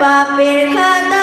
পাপের খাতা